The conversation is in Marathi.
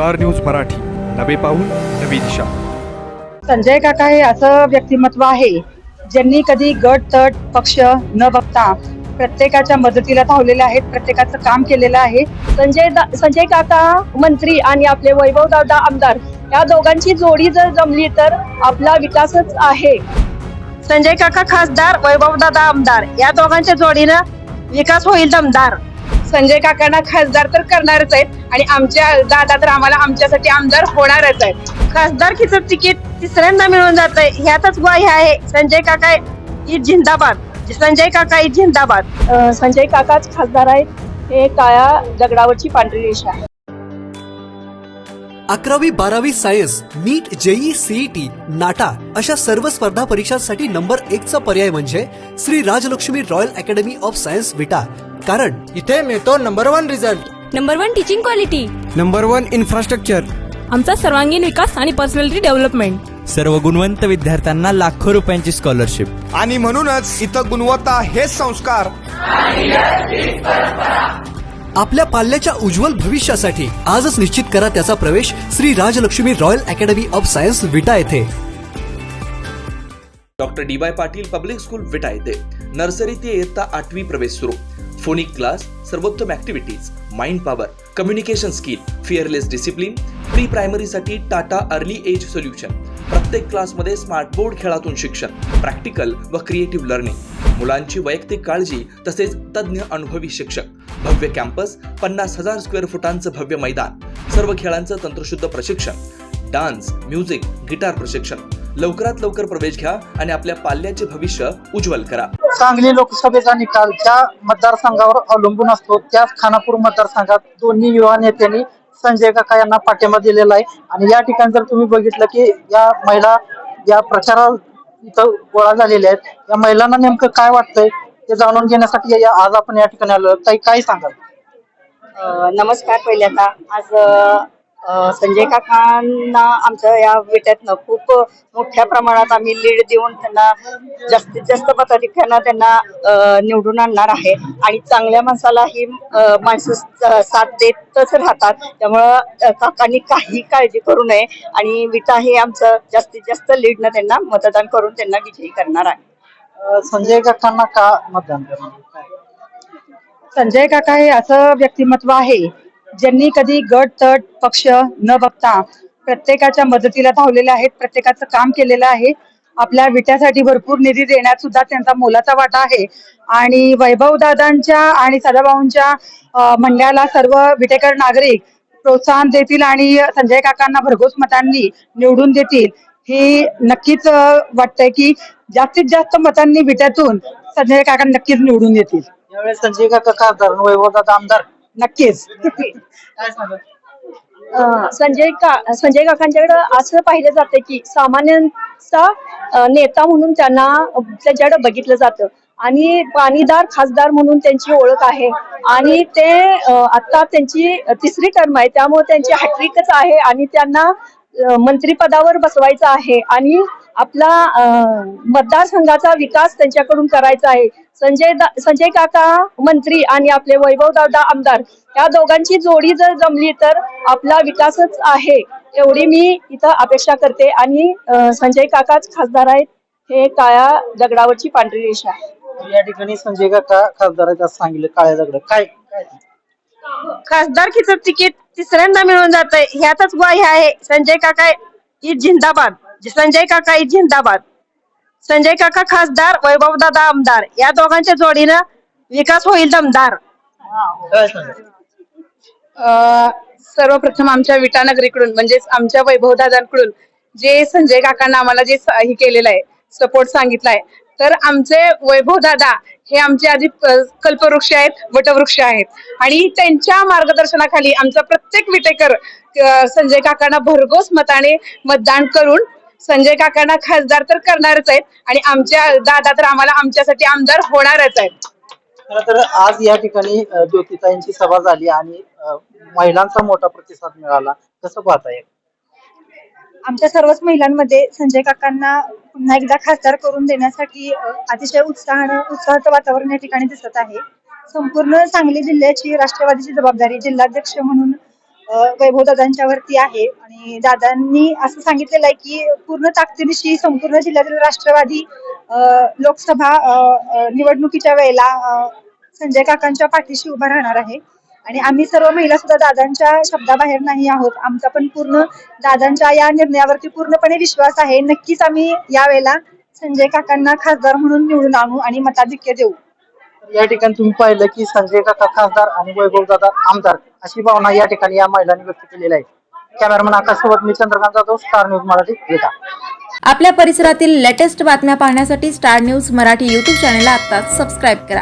Star news Marathi. नवे पाऊल नवी दिशा. संजय काका हे असं व्यक्तिमत्व आहे ज्यांनी कधी गट तट पक्ष न बघता प्रत्येकाच्या मदतीला धावलेले आहेत प्रत्येकाचं काम केलेलं आहे. संजय दा- संजय काका मंत्री आणि आपले वैभव दादा आमदार या दोघांची जोडी जर जमली तर आपला विकासच आहे. संजय काका खासदार वैभव दादा आमदार या दोघांच्या जोडीनं विकास होईल दमदार. संजय काकांना खासदार तर करणारच आहेत आणि आमच्या दादा तर आम्हाला आमच्यासाठी आमदार होणारच आहेत. खासदारकीचं तिकीट तिसऱ्यांदा मिळून जात आहे ह्यातच ग्वाही आहे. संजय काका इज जिंदाबाद. संजय इज जिंदाबाद. अं, संजय काकाच खासदार आहेत. हे काळ्या दगडावरची पांढरी रेषा आहे. अकरावी बारावी science NEET JEE CET NATA अशा सर्व स्पर्धा परीक्षांसाठी नंबर एक चा पर्याय म्हणजे Shri Rajlakshmi royal academy of science Vita. कारण इथे मिळतो number one result number one teaching quality number one infrastructure आमचा सर्वांगीण विकास आणि पर्सनॅलिटी डेव्हलपमेंट सर्व गुणवंत विद्यार्थ्यांना लाखो रुपयांची स्कॉलरशिप आणि म्हणूनच इथं गुणवत्ता हेच संस्कार. आपल्या पाल्याच्या उज्ज्वल भविष्यासाठी आजच निश्चित करा त्याचा प्रवेश Shri Rajlakshmi royal academy of science Vita येथे. Doctor D Y Patil public school Vita येथे. नर्सरी ते इयत्ता आठवी प्रवेश सुरू. फोनिक क्लास सर्वोत्तम activities mind power communication skill fearless discipline pre प्रायमरीसाठी Tata early age solution प्रत्येक क्लासमध्ये स्मार्ट बोर्ड खेळातून शिक्षण प्रॅक्टिकल व क्रिएटिव्ह लर्निंग मुलांची वैयक्तिक काळजी तसेच तज्ज्ञ अनुभवी शिक्षक. भव्य कॅम्पस पन्नास हजार स्क्वेअर फुटांचं भव्य मैदान. सर्व खेळांचं तंत्रशुद्ध प्रशिक्षण. डान्स म्युझिक गिटार प्रशिक्षण. लवकरात लवकर प्रवेश घ्या आणि आपल्या पाल्याचे भविष्य उज्ज्वल करा. सांगली लोकसभेचा निकाल ज्या मतदारसंघावर अवलंबून असतो त्याच खानापूर मतदारसंघात दोन्ही युवा नेत्यांनी संजय काका यांना पाठिंबा दिलेला आहे. आणि या ठिकाणी जर तुम्ही बघितलं की या महिला या प्रचारा इथं गोळा झालेल्या आहेत. या महिलांना नेमकं काय वाटतंय ते जाणून घेण्यासाठी या- आज आपण या ठिकाणी आलो काही काय सांगाल? नमस्कार पहिल्यांदा. आज संजय काकांना आमच्या या विट्यातनं खूप मोठ्या प्रमाणात आम्ही लीड देऊन त्यांना जास्तीत जास्त मताधिक्यानं त्यांना निवडून आणणार आहे. आणि चांगल्या माणसाला ही माणसं साथ देतच राहतात. त्यामुळं काकांनी काही काळजी करू नये. आणि विटा हे आमचं जास्तीत जास्त लीडनं त्यांना मतदान करून त्यांना विजयी करणार आहे. संजय काकांना का मतदान करणार? संजय काका हे असं व्यक्तिमत्व आहे ज्यांनी कधी गट तट पक्ष न बघता प्रत्येकाच्या मदतीला धावलेले आहेत प्रत्येकाचं काम केलेलं आहे. आपल्या विट्यासाठी भरपूर निधी देण्यात सुद्धा त्यांचा मोलाचा वाटा आहे. आणि वैभव दादांच्या आणि सदाभाऊंच्या मंडळाला सर्व विटेकर नागरिक प्रोत्साहन देतील आणि संजय काकांना भरघोस मतांनी निवडून देतील. हे नक्कीच वाटतंय की जास्तीत जास्त मतांनी विट्यातून संजय काका नक्कीच निवडून येतील यावेळेस संजय काका खासदार वैभव दादा आमदार. नक्कीच. काय अं, संजय का संजय काकांच्याकडे असं पाहिलं जातं की सामान्यांचा अं, नेता म्हणून त्यांना त्यांच्याकडे बघितलं जातं. आणि पाणीदार खासदार म्हणून त्यांची ओळख आहे. आणि ते अं, आता त्यांची तिसरी टर्म आहे. त्यामुळे त्यांची हॅट्रिकच आहे आणि त्यांना अं, मंत्रिपदावर बसवायचं आहे. आणि आपला मतदारसंघाचा विकास त्यांच्याकडून करायचा आहे. संजय संजय काका मंत्री आणि आपले वैभव दादा आमदार या दोघांची जोडी जर जमली तर आपला विकासच आहे एवढी मी इथं अपेक्षा करते. आणि संजय काकाच खासदार आहेत हे काळ्या दगडावरची पांढरी रेषा आहे. या ठिकाणी संजय काका खासदार आहेत असं सांगितलं काळ्या दगड. काय काय? खासदारकीचं तिकीट तिसऱ्यांदा मिळून जात आहे ह्यातच ग्वाही आहे संजय काका जिंदाबाद. संजय काका जिंदाबाद. संजय काका खासदार वैभव दादा आमदार. या दोघांच्या जोडीनं विकास होईल दमदार. सर्वप्रथम आमच्या विटानगरीकडून म्हणजेच आमच्या वैभव दादांकडून जे संजय काकांना आम्हाला जे हे केलेलं आहे सपोर्ट सांगितलाय तर आमचे वैभव दादा हे आमचे आधी कल्पवृक्ष आहेत वटवृक्ष आहेत. आणि त्यांच्या मार्गदर्शनाखाली आमचा प्रत्येक विटेकर संजय काकांना भरघोस मताने मतदान करून संजय काकांना खासदार तर करणारच आहेत आणि आमच्या दादा तर आम्हाला आमच्यासाठी आमदार होणारच आहेत. खरं तर आज या ठिकाणी अ, ज्योतिताईंची सभा झाली आणि अ, महिलांचा मोठा प्रतिसाद मिळाला. कसं पाहताय? आमच्या सर्वच महिलांमध्ये संजय काकांना पुन्हा एकदा खासदार करून देण्यासाठी अ, अतिशय उत्साहानं उत्साहाचं वातावरण या ठिकाणी दिसत आहे. संपूर्ण सांगली जिल्ह्याची राष्ट्रवादीची जबाबदारी जिल्हाध्यक्ष म्हणून वैभवदादांच्या वरती आहे. आणि दादांनी असं सांगितलेलं आहे की पूर्ण ताकदीनिशी संपूर्ण जिल्ह्यातील राष्ट्रवादी लोकसभा निवडणुकीच्या वेळेला संजय काकांच्या पाठीशी उभा राहणार आहे. आणि आम्ही सर्व महिला सुद्धा दादांच्या शब्दाबाहेर नाही आहोत. आमचा पण पूर्ण दादांच्या या निर्णयावरती पूर्णपणे विश्वास आहे. नक्कीच आम्ही यावेळेला संजय काकांना खासदार म्हणून निवडून आणू आणि मताधिक्य देऊ. या ठिकाणी तुम्ही पाहिलं की संजय काका खासदार आणि वैभव दादा आमदार. अशी भावना या ठिकाणी या महिलांनी व्यक्त केलेली आहे. कॅमेरामन आकाश सोबत मी चंद्रकांत जाधव स्टार न्यूज मराठी येता आपल्या परिसरातील लेटेस्ट बातम्या पाहण्यासाठी स्टार न्यूज मराठी यूट्यूब चॅनलला आता सबस्क्राईब करा.